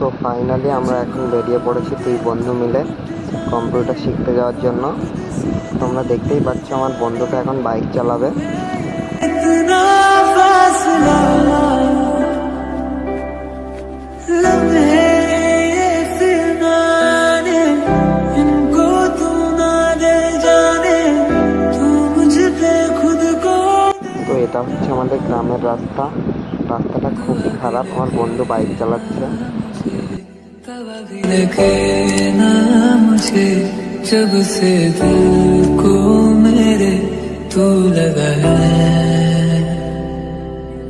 So finally আমরা এখন বেরিয়ে পড়েছি দুই বন্ধু মিলে কম্পিউটার শিখতে যাওয়ার জন্য। তোমরা দেখতেই পাচ্ছ আমার বন্ধুটা এখন বাইক চালাবে। তো এটা হচ্ছে আমাদের গ্রামের রাস্তা। রাস্তাটা খুবই খারাপ। আমার বন্ধু বাইক চালাচ্ছে। लगे ना मुझे जब से दिल को मेरे तू लगा है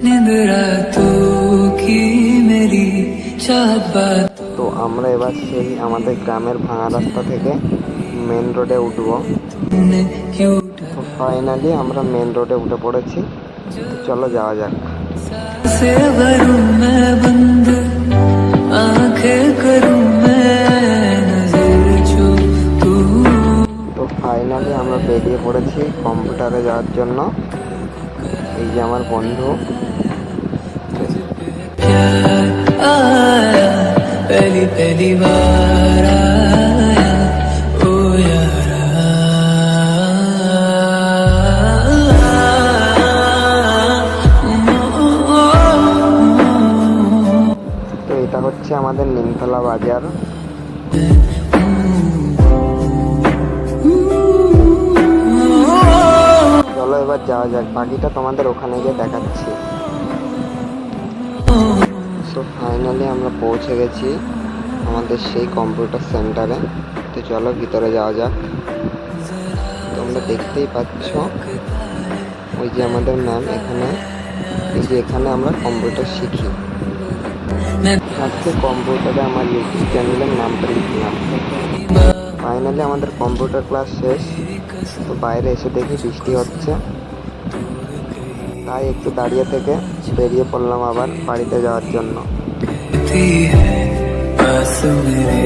नींद रातों की मेरी चाहत बात তো আমরা এবার সেই আমাদের গ্রামের ভাঙা রাস্তা থেকে মেন রোডে উঠবো ने क्यों তো ফাইনালি আমরা মেন রোডে উঠে পড়েছি তো চলো যাওয়া যাক ফাইনালি আমরা বেরিয়ে পড়েছি কম্পিউটারে যাওয়ার জন্য। এই যে আমার বন্ধু। তো এটা হচ্ছে আমাদের নিমতলা বাজার। এবার যাওয়া যাক। বাকিটা তোমাদের ওখানে গিয়ে দেখাচ্ছি। সো ফাইনালি আমরা পৌঁছে গেছি আমাদের সেই কম্পিউটার সেন্টারে তো চলো ভিতরে যাওয়া যাক। তোমরা দেখতেই পাচ্ছ ওই যে আমাদের ম্যাম এখানে। এই যে এখানে আমরা কম্পিউটার শিখি। আজকে কম্পিউটারে আমার ইউটিউব চ্যানেলের নামটা লিখলাম। ফাইনালি আমাদের কম্পিউটার ক্লাস শেষ তো বাইরে এসে দেখি বৃষ্টি হচ্ছে তাই একটু দাঁড়িয়ে থেকে বেরিয়ে পড়লাম আবার বাড়িতে যাওয়ার জন্য ती है पास मेरे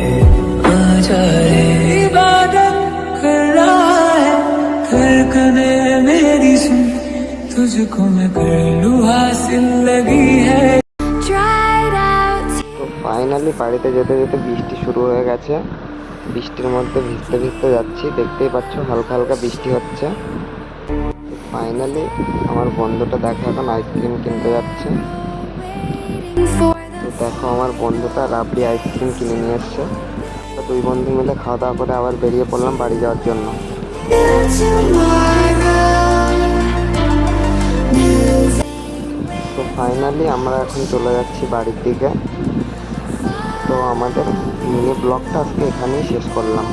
आ जा रे इबादत कर रहा है धड़कने मेरी सुन तुझको मैं कर लूँ हासिल लगी है dried out তো ফাইনালি বাড়িতে যেতে যেতে বৃষ্টি শুরু হয়ে গেছে বৃষ্টির মধ্যে ভিজতে ভিজতে যাচ্ছি, দেখতেই পাচ্ছ হালকা হালকা বৃষ্টি হচ্ছে। ফাইনালি আমার বন্ধুটা দেখো, এখন আইসক্রিম কিনতে যাচ্ছে। তো দেখো, আমার বন্ধুটা রাবড়ি আইসক্রিম কিনে নিয়ে এসছে। দুই বন্ধু মিলে খাওয়া দাওয়া করে আবার বেরিয়ে পড়লাম বাড়ি যাওয়ার জন্য। তো ফাইনালি আমরা এখন চলে যাচ্ছি বাড়ির দিকে। তো আমাদের মিনি ব্লগটা আজকে এখানেই শেষ করলাম।